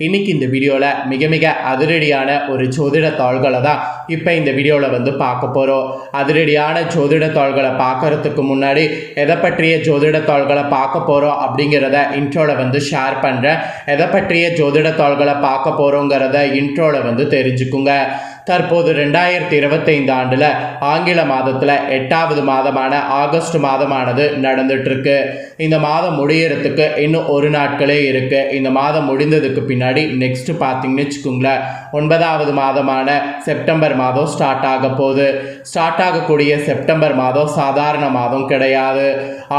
இன்னைக்கு இந்த வீடியோவில் மிக மிக அதிரடியான ஒரு ஜோதிட தாள்களை தான் இப்போ இந்த வீடியோவில் வந்து பார்க்க போகிறோம் அதிரடியான ஜோதிட தாள்களை பார்க்கறதுக்கு முன்னாடி எதை பற்றிய ஜோதிட தாள்களை பார்க்க போகிறோம் அப்படிங்கிறத இன்ட்ரோவில் வந்து ஷேர் பண்ணுறேன் எதை பற்றிய ஜோதிட தாள்களை பார்க்க போகிறோங்கிறத இன்ட்ரோவில் வந்து தெரிஞ்சுக்குங்க. தற்போது ரெண்டாயிரத்தி இருபத்தைந்து ஆண்டில் ஆங்கில மாதத்தில் எட்டாவது மாதமான ஆகஸ்ட் மாதமானது நடந்துட்டுருக்கு. இந்த மாதம் முடியறதுக்கு இன்னும் ஒரு நாட்களே இருக்குது இந்த மாதம் முடிந்ததுக்கு பின்னாடி நெக்ஸ்ட் பார்த்தீங்கன்னு வச்சுக்கோங்களேன் ஒன்பதாவது மாதமான செப்டம்பர் மாதம் ஸ்டார்ட் ஆக போகுது. ஸ்டார்ட் ஆகக்கூடிய செப்டம்பர் மாதம் சாதாரண மாதம் கிடையாது.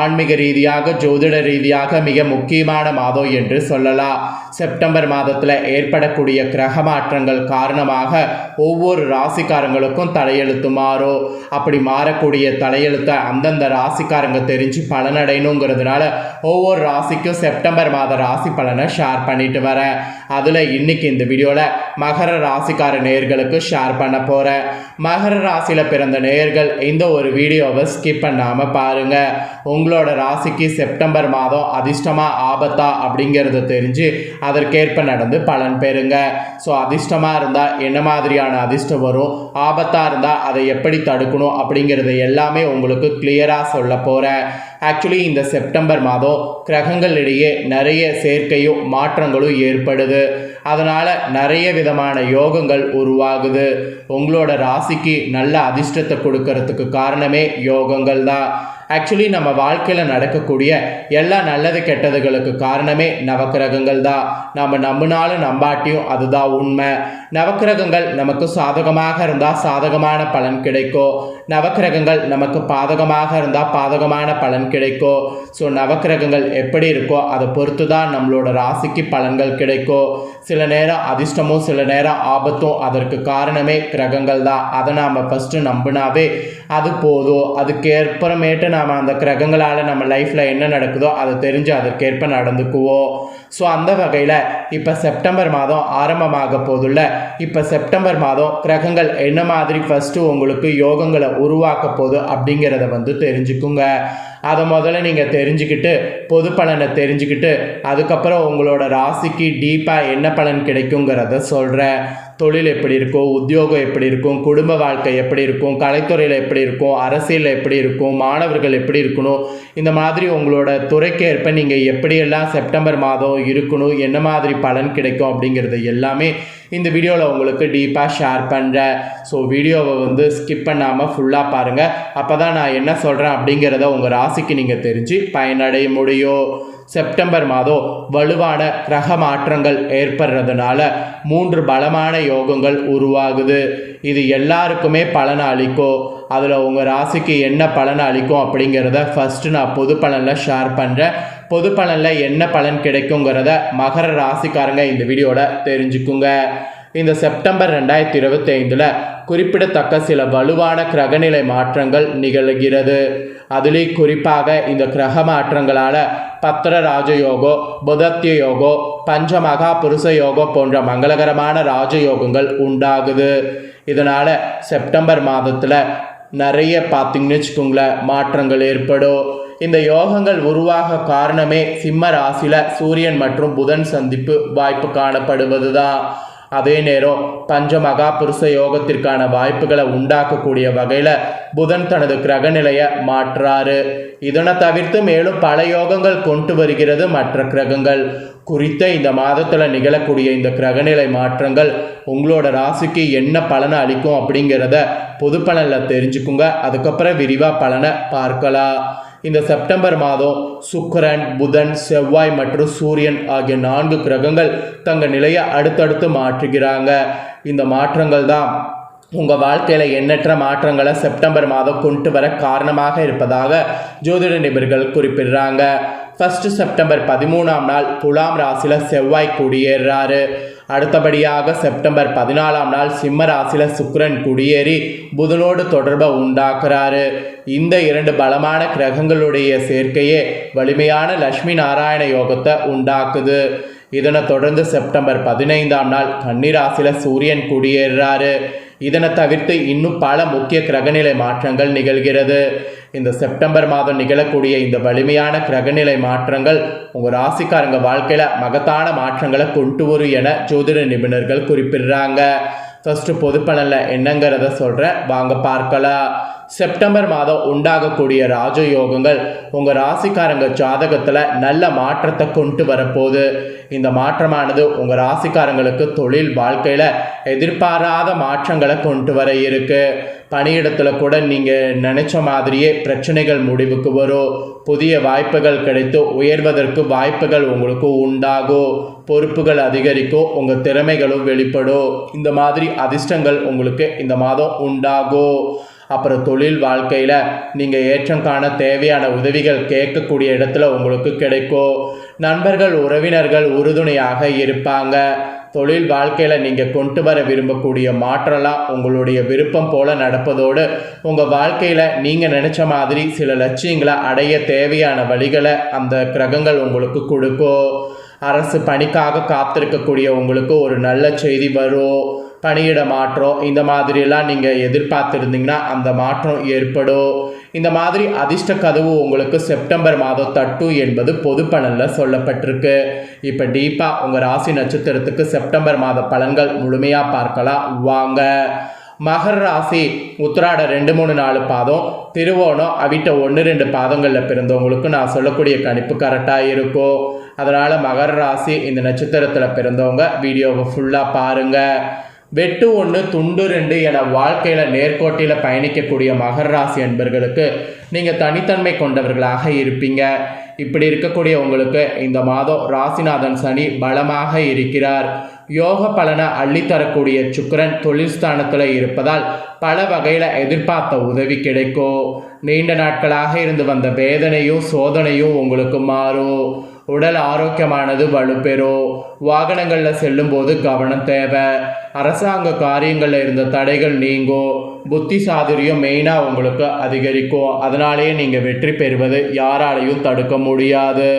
ஆன்மீக ரீதியாக ஜோதிட ரீதியாக மிக முக்கியமான மாதம் என்று சொல்லலாம். செப்டம்பர் மாதத்தில் ஏற்படக்கூடிய கிரக மாற்றங்கள் காரணமாக ஒவ்வொரு ராசிக்காரங்களுக்கும் தலையெழுத்து மாறும். அப்படி மாறக்கூடிய தலையெழுத்தை அந்தந்த ராசிக்காரங்க தெரிஞ்சு பலனடையணுங்கிறதுனால ஒவ்வொரு ராசிக்கும் செப்டம்பர் மாத ராசி பலனை ஷேர் பண்ணிட்டு வரேன். அதில் இன்னைக்கு இந்த வீடியோவில் மகர ராசிக்கார நேயர்களுக்கு ஷேர் பண்ண போகிறேன் மகர ராசியில் பிறந்த நேர்கள் இந்த ஒரு வீடியோவை ஸ்கிப் பண்ணாமல் பாருங்கள் உங்களோட ராசிக்கு செப்டம்பர் மாதம் அதிர்ஷ்டமா ஆபத்தா அப்படிங்கிறத தெரிஞ்சு அதற்கேற்ப நடந்து பலன் பெறுங்க. ஸோ அதிர்ஷ்டமாக இருந்தால் என்ன மாதிரியான அதிர்ஷ்டம் வரும்? ஆபத்தாக இருந்தால் அதை எப்படி தடுக்கணும் அப்படிங்கிறத எல்லாமே உங்களுக்கு கிளியராக சொல்ல போகிறேன் ஆக்சுவலி இந்த செப்டம்பர் மாதம் கிரகங்களிடையே நிறைய சேர்க்கையும் மாற்றங்களும் ஏற்படுது. அதனால் நிறைய விதமான யோகங்கள் உருவாகுது. உங்களோட ராசிக்கு நல்ல அதிர்ஷ்டத்தை கொடுக்கறதுக்கு காரணமே யோகங்கள் தான். ஆக்சுவலி நம்ம வாழ்க்கையில் நடக்கக்கூடிய எல்லா நல்லது கெட்டதுகளுக்கு காரணமே நவக்கிரகங்கள் தான். நம்ம நம்பினாலும் நம்பாட்டியும் அதுதான் உண்மை. நவக்கிரகங்கள் நமக்கு சாதகமாக இருந்தால் சாதகமான பலன் கிடைக்கும். நவக்கிரகங்கள் நமக்கு பாதகமாக இருந்தால் பாதகமான பலன் கிடைக்கும் ஸோ நவக்கிரகங்கள் எப்படி இருக்கோ அதை பொறுத்து தான் நம்மளோட ராசிக்கு பலன்கள் கிடைக்கும் சில நேரம் அதிர்ஷ்டமும் சில நேரம் ஆபத்தும் அதற்கு காரணமே கிரகங்கள் தான். அதை நாம் ஃபஸ்ட்டு நம்பினாவே அது போதும். அதுக்கேற்பமேட்டு நாம் அந்த கிரகங்களால் நம்ம லைஃப்பில் என்ன நடக்குதோ அதை தெரிஞ்சு அதற்கேற்ப நடந்துக்குவோம். ஸோ அந்த வகையில் இப்போ செப்டம்பர் மாதம் ஆரம்பமாக போதுள்ள இப்போ செப்டம்பர் மாதம் கிரகங்கள் என்ன மாதிரி ஃபஸ்ட்டு உங்களுக்கு யோகங்களை உருவாக்க போகுது அப்படிங்கிறத வந்து தெரிஞ்சுக்குங்க. அதை முதல்ல நீங்கள் தெரிஞ்சுக்கிட்டு பொது பலனை தெரிஞ்சுக்கிட்டு அதுக்கப்புறம் உங்களோட ராசிக்கு டீப்பாக என்ன பலன் கிடைக்குங்கிறத சொல்கிறேன் தொழில் எப்படி இருக்கும்? உத்தியோகம் எப்படி இருக்கும்? குடும்ப வாழ்க்கை எப்படி இருக்கும்? கலைத்துறையில் எப்படி இருக்கும்? அரசியலில் எப்படி இருக்கும்? மாணவர்கள் எப்படி இருக்கணும்? இந்த மாதிரி உங்களோட துறைக்கு ஏற்ப நீங்கள் எப்படியெல்லாம் செப்டம்பர் மாதம் இருக்கணும்? என்ன மாதிரி பலன் கிடைக்கும்? அப்படிங்கிறது எல்லாமே இந்த வீடியோவில் உங்களுக்கு டீப்பாக ஷேர் பண்ணுறேன் ஸோ வீடியோவை வந்து ஸ்கிப் பண்ணாமல் ஃபுல்லாக பாருங்கள் அப்போ தான் நான் என்ன சொல்கிறேன் அப்படிங்கிறத உங்கள் ராசிக்கு நீங்கள் தெரிஞ்சு பயனடைய முடியும். செப்டம்பர் மாதம் வலுவான கிரக மாற்றங்கள் ஏற்படுறதுனால மூன்று பலமான யோகங்கள் உருவாகுது. இது எல்லாருக்குமே பலனை அளிக்கும் அதில் உங்கள் ராசிக்கு என்ன பலனை அளிக்கும் அப்படிங்கிறத ஃபஸ்ட்டு நான் பொது பலனில் ஷேர் பண்ணுறேன் பொது பலனில் என்ன பலன் கிடைக்குங்கிறத மகர ராசிக்காரங்க இந்த வீடியோவில் தெரிஞ்சுக்குங்க. இந்த செப்டம்பர் ரெண்டாயிரத்தி இருபத்தி ஐந்தில் குறிப்பிடத்தக்க சில வலுவான கிரகநிலை மாற்றங்கள் நிகழ்கிறது. அதிலே குறிப்பாக இந்த கிரக மாற்றங்களால் பத்திர ராஜயோகோ புதத்திய யோகோ பஞ்சமகா புருஷ யோகோ போன்ற மங்களகரமான ராஜயோகங்கள் உண்டாகுது. இதனால் செப்டம்பர் மாதத்தில் நிறைய பார்த்திங்கன்னு வச்சுக்கோங்களேன் மாற்றங்கள் ஏற்படும். இந்த யோகங்கள் உருவாக காரணமே சிம்ம ராசியில் சூரியன் மற்றும் புதன் சந்திப்பு வாய்ப்பு காணப்படுவது தான் அதே நேரம் பஞ்ச மகா புருஷ யோகத்திற்கான வாய்ப்புகளை உண்டாக்கக்கூடிய வகையில் புதன் தனது கிரகநிலையை மாற்றாரு. இதனை தவிர்த்து மேலும் பல யோகங்கள் கொண்டு வருகிறது மற்ற கிரகங்கள். குறித்த இந்த மாதத்தில் நிகழக்கூடிய இந்த கிரகநிலை மாற்றங்கள் உங்களோட ராசிக்கு என்ன பலனை அளிக்கும் அப்படிங்கிறத பொது பலனில் தெரிஞ்சுக்குங்க. அதுக்கப்புறம் விரிவாக பலனை பார்க்கலாம். இந்த செப்டம்பர் மாதம் சுக்கரன் புதன் செவ்வாய் மற்றும் சூரியன் ஆகிய நான்கு கிரகங்கள் தங்கள் நிலையை அடுத்தடுத்து மாற்றுகிறாங்க. இந்த மாற்றங்கள் தான் உங்கள் வாழ்க்கையில் எண்ணற்ற மாற்றங்களை செப்டம்பர் மாதம் கொண்டு வர காரணமாக இருப்பதாக ஜோதிட நிபுணர்கள் குறிப்பிடுறாங்க. ஃபஸ்ட்டு செப்டம்பர் பதிமூணாம் நாள் துலாம் ராசியில் செவ்வாய் குடியேறாரு. அடுத்தபடியாக செப்டம்பர் பதினாலாம் நாள் சிம்ம ராசியில் சுக்கரன் குடியேறி புதனோடு தொடர்பை உண்டாக்குறாரு. இந்த இரண்டு பலமான கிரகங்களுடைய சேர்க்கையே வலிமையான லட்சுமி நாராயண யோகத்தை உண்டாக்குது. இதனை தொடர்ந்து செப்டம்பர் பதினைந்தாம் நாள் கன்னிராசியில் சூரியன் குடியேறாரு இதனை தவிர்த்து இன்னும் பல முக்கிய கிரகநிலை மாற்றங்கள் நிகழ்கிறது. இந்த செப்டம்பர் மாதம் நிகழக்கூடிய இந்த வலிமையான கிரகநிலை மாற்றங்கள் உங்கள் ராசிக்காரங்க வாழ்க்கையில் மகத்தான மாற்றங்களை கொண்டு வரும் என ஜோதிட நிபுணர்கள் குறிப்பிடுறாங்க. ஃபஸ்ட்டு பொதுப்பலனில் என்னங்கிறத சொல்கிறேன் வாங்க பார்க்கலாம். செப்டம்பர் மாதம் உண்டாகக்கூடிய ராஜயோகங்கள் உங்கள் ராசிக்காரங்க ஜாதகத்தில் நல்ல மாற்றத்தை கொண்டு வரப்போகுது. இந்த மாற்றமானது உங்கள் ராசிக்காரங்களுக்கு தொழில் வாழ்க்கையில் எதிர்பாராத மாற்றங்களை கொண்டு வர இருக்கு. பணியிடத்தில் கூட நீங்கள் நினச்ச மாதிரியே பிரச்சனைகள் முடிவுக்கு வரும். புதிய வாய்ப்புகள் கிடைத்து உயர்வதற்கு வாய்ப்புகள் உங்களுக்கு உண்டாகும். பொறுப்புகள் அதிகரிக்கும் உங்கள் திறமைகளும் வெளிப்படும். இந்த மாதிரி அதிர்ஷ்டங்கள் உங்களுக்கு இந்த மாதம் உண்டாகும். அப்புறம் தொழில் வாழ்க்கையில் நீங்கள் ஏற்றம் காண தேவையான உதவிகள் கேட்கக்கூடிய இடத்துல உங்களுக்கு கிடைக்கும். நண்பர்கள் உறவினர்கள் உறுதுணையாக இருப்பாங்க. தொழில் வாழ்க்கையில் நீங்கள் கொண்டு வர விரும்பக்கூடிய மாற்றலாம் உங்களுடைய விருப்பம் போல நடப்பதோடு உங்கள் வாழ்க்கையில் நீங்கள் நினச்ச மாதிரி சில லட்சியங்களை அடைய தேவையான வழிகளை அந்த கிரகங்கள் உங்களுக்கு கொடுக்கும். அரசு பணிக்காக காத்திருக்கக்கூடிய உங்களுக்கு ஒரு நல்ல செய்தி வரும். பணியிட மாற்றம் இந்த மாதிரியெல்லாம் நீங்கள் எதிர்பார்த்துருந்தீங்கன்னா அந்த மாற்றம் ஏற்படும். இந்த மாதிரி அதிர்ஷ்ட கதவு உங்களுக்கு செப்டம்பர் மாதம் தட்டு என்பது பொது பலனில் சொல்லப்பட்டிருக்கு. இப்போ டீப்பாக உங்கள் ராசி நட்சத்திரத்துக்கு செப்டம்பர் மாத பலன்கள் முழுமையாக பார்க்கலாம். வாங்க. மகர ராசி உத்திராட ரெண்டு மூணு நாலு பாதம் திருவோணம் அவிட்ட ஒன்று ரெண்டு பாதங்களில் பிறந்தவங்களுக்கு நான் சொல்லக்கூடிய கணிப்பு கரெக்டாக இருக்கும். அதனால் மகர ராசி இந்த நட்சத்திரத்தில் பிறந்தவங்க வீடியோவை ஃபுல்லாக பாருங்கள் வெட்டு ஒன்று துண்டு ரெண்டு என வாழ்க்கையில் நேர்கோட்டில் பயணிக்கக்கூடிய மகர ராசி அன்பர்களுக்கு நீங்கள் தனித்தன்மை கொண்டவர்களாக இருப்பீங்க. இப்படி இருக்கக்கூடிய உங்களுக்கு இந்த மாதம் ராசிநாதன் சனி பலமாக இருக்கிறார். யோக பலனை அள்ளித்தரக்கூடிய சுக்கரன் தொழில் ஸ்தானத்தில் இருப்பதால் பல வகையில் எதிர்பார்த்த உதவி கிடைக்கும். நீண்ட நாட்களாக இருந்து வந்த வேதனையும் சோதனையும் உங்களுக்கு மாறும். உடல் ஆரோக்கியமானது வலுப்பெறும் வாகனங்களில் செல்லும்போது கவனம் தேவை. அரசாங்க காரியங்களில் இருந்த தடைகள் நீங்கும் புத்தி சாதுரியம் மெயினாக உங்களுக்கு அதிகரிக்கும் அதனாலேயே நீங்கள் வெற்றி பெறுவது யாராலையும் தடுக்க முடியாது.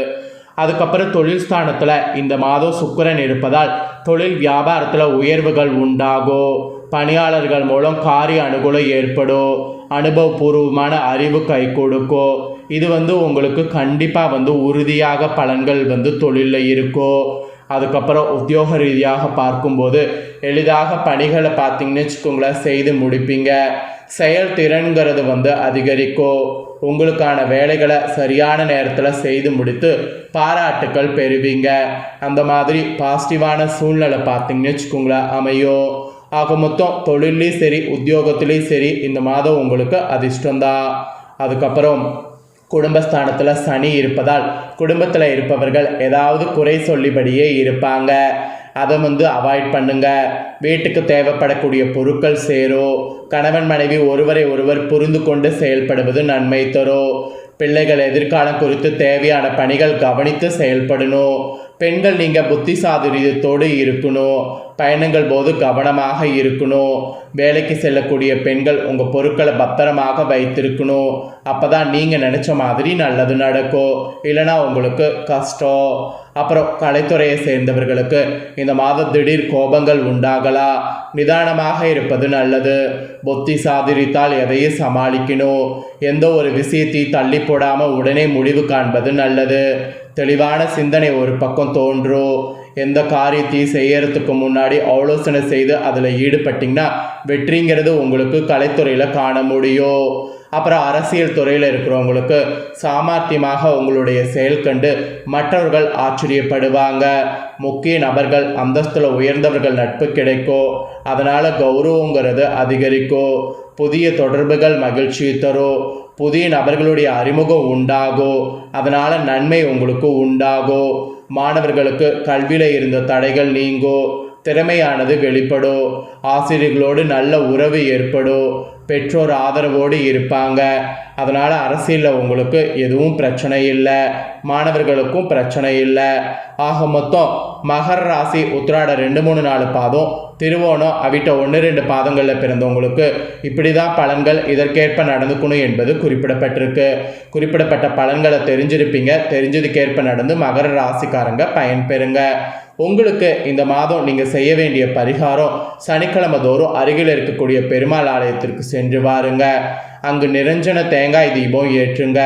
அதுக்கப்புறம் தொழில் ஸ்தானத்தில் இந்த மாதம் சுக்கரன் இருப்பதால் தொழில் வியாபாரத்தில் உயர்வுகள் உண்டாகும் பணியாளர்கள் மூலம் காரிய அனுகூலம் ஏற்படும். அனுபவபூர்வமான அறிவு கை கொடுக்கும். இது வந்து உங்களுக்கு கண்டிப்பாக வந்து உறுதியாக பலன்கள் வந்து தொழிலில் இருக்கும். அதுக்கப்புறம் உத்தியோக ரீதியாக பார்க்கும்போது எளிதாக பணிகளை பார்த்தீங்கன்னு வச்சுக்கோங்களேன் செய்து முடிப்பீங்க. செயல்திறன்கிறது வந்து அதிகரிக்கும். உங்களுக்கான வேலைகளை சரியான நேரத்தில் செய்து முடித்து பாராட்டுக்கள் பெறுவீங்க. அந்த மாதிரி பாசிட்டிவான சூழ்நிலை பார்த்தீங்கன்னு வச்சுக்கோங்களேன் அமையும். ஆக மொத்தம் தொழிலையும் சரி உத்தியோகத்துலேயும் சரி இந்த மாதம் உங்களுக்கு அதிர்ஷ்டந்தான் அதுக்கப்புறம் குடும்பஸ்தானத்தில் சனி இருப்பதால் குடும்பத்தில் இருப்பவர்கள் ஏதாவது குறை சொல்லிபடியே இருப்பாங்க. அதை வந்து அவாய்ட் பண்ணுங்க. வீட்டுக்கு தேவைப்படக்கூடிய பொருட்கள் சேரும் கணவன் மனைவி ஒருவரை ஒருவர் புரிந்து கொண்டு செயல்படுவது நன்மை தரும் பிள்ளைகள் எதிர்காலம் குறித்து தேவையான பணிகள் கவனித்து செயல்படணும். பெண்கள் நீங்கள் புத்தி சாதுரியத்தோடு இருக்கணும். பயணங்கள் போது கவனமாக இருக்கணும். வேலைக்கு செல்லக்கூடிய பெண்கள் உங்கள் பொருட்களை பத்திரமாக வைத்திருக்கணும். அப்போ தான் நீங்கள் நினச்ச மாதிரி நல்லது நடக்கும். இல்லைனா உங்களுக்கு கஷ்டம். அப்புறம் கலைத்துறையை சேர்ந்தவர்களுக்கு இந்த மாத திடீர் கோபங்கள் உண்டாகலாம். நிதானமாக இருப்பது நல்லது. புத்தி சாதிரித்தால் எதையும் சமாளிக்கணும். எந்த ஒரு விஷயத்தையும் தள்ளி போடாமல் உடனே முடிவு காண்பது நல்லது. தெளிவான சிந்தனை ஒரு பக்கம் தோன்றும். எந்த காரியத்தையும் செய்யறதுக்கு முன்னாடி ஆலோசனை செய்து அதில் ஈடுபட்டிங்கன்னா வெற்றிங்கிறது உங்களுக்கு கலைத்துறையில் காண முடியும். அப்புறம் அரசியல் துறையில் இருக்கிறவங்களுக்கு சாமர்த்தியமாக உங்களுடைய செயல் கண்டு மற்றவர்கள் ஆச்சரியப்படுவாங்க. முக்கிய நபர்கள் அந்தஸ்தில் உயர்ந்தவர்கள் நட்பு கிடைக்கும். அதனால் கௌரவங்கிறது அதிகரிக்கும். புதிய தொடர்புகள் மகிழ்ச்சி தரும். புதிய நபர்களுடைய அறிமுகம் உண்டாகும். அதனால் நன்மை உங்களுக்கு உண்டாகும். மாணவர்களுக்கு கல்வியில் இருந்த தடைகள் நீங்கோ திறமையானது வெளிப்படும் ஆசிரியர்களோடு நல்ல உறவு ஏற்படும் பெற்றோர் ஆதரவோடு இருப்பாங்க. அதனால் அரசியலில் உங்களுக்கு எதுவும் பிரச்சனை இல்லை. மாணவர்களுக்கும் பிரச்சனை இல்லை. ஆக மொத்தம் மகர ராசி உத்திராட ரெண்டு மூணு நாலு பாதம். திருவோணம் அவிட்ட ஒன்று ரெண்டு பாதங்களில் பிறந்தவங்களுக்கு இப்படி தான் பலன்கள் இதற்கேற்ப நடந்துக்கணும் என்பது குறிப்பிடப்பட்டிருக்கு. குறிப்பிடப்பட்ட பலன்களை தெரிஞ்சிருப்பீங்க. தெரிஞ்சதுக்கேற்ப நடந்து மகர ராசிக்காரங்க பயன்பெறுங்க உங்களுக்கு இந்த மாதம் நீங்கள் செய்ய வேண்டிய பரிகாரம் சனிக்கிழமை தோறும் அருகில் இருக்கக்கூடிய பெருமாள் ஆலயத்திற்கு சென்று சென்று வாருங்க. அங்கு நிரஞ்சன தேங்காய் தீபம் ஏற்றுங்க.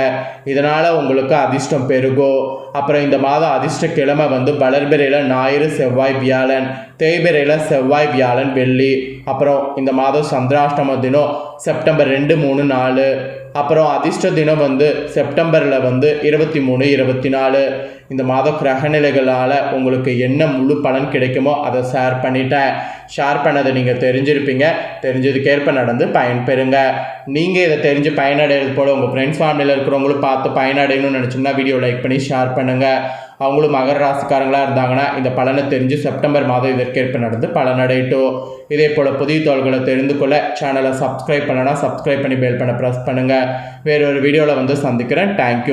இதனால் உங்களுக்கு அதிர்ஷ்டம் பெருகும் அப்புறம் இந்த மாதம் அதிர்ஷ்ட கிழமை வந்து வளர்பிறையில் ஞாயிறு செவ்வாய் வியாழன் தேய்பிறையில் செவ்வாய் வியாழன் வெள்ளி. அப்புறம் இந்த மாதம் சந்திராஷ்டம தினம் செப்டம்பர் ரெண்டு மூணு நாலு. அப்புறம் அதிர்ஷ்ட தினம் வந்து செப்டம்பரில் வந்து இருபத்தி மூணு இருபத்தி நாலு. இந்த மாத கிரகநிலைகளால் உங்களுக்கு என்ன முழு பலன் கிடைக்குமோ அதை ஷேர் பண்ணிட்டேன் ஷேர் பண்ணதை நீங்கள் தெரிஞ்சிருப்பீங்க. தெரிஞ்சதுக்கேற்ப நடந்து பயன்பெறுங்க. நீங்கள் இதை தெரிஞ்சு பயனடைகிறது போல் உங்கள் ஃப்ரெண்ட்ஸ் ஃபேமிலியில் இருக்கிறவங்களும் பார்த்து பயனடையணும்னு நினச்சிங்கன்னா வீடியோ லைக் பண்ணி ஷேர் பண்ணுங்கள் அவங்களும் மகர ராசிக்காரங்களாக இருந்தாங்கன்னா இந்த பலனை தெரிஞ்சு செப்டம்பர் மாதம் இதற்கேற்ப நடந்து பலனடையட்டும் இதே போல் புதிய தோள்களை தெரிந்து கொள்ள சேனலை சப்ஸ்கிரைப் பண்ணனா சப்ஸ்கிரைப் பண்ணி பெல் பண்ண ப்ரெஸ் பண்ணுங்கள் வேறொரு வீடியோவில் வந்து சந்திக்கிறேன். தேங்க்யூ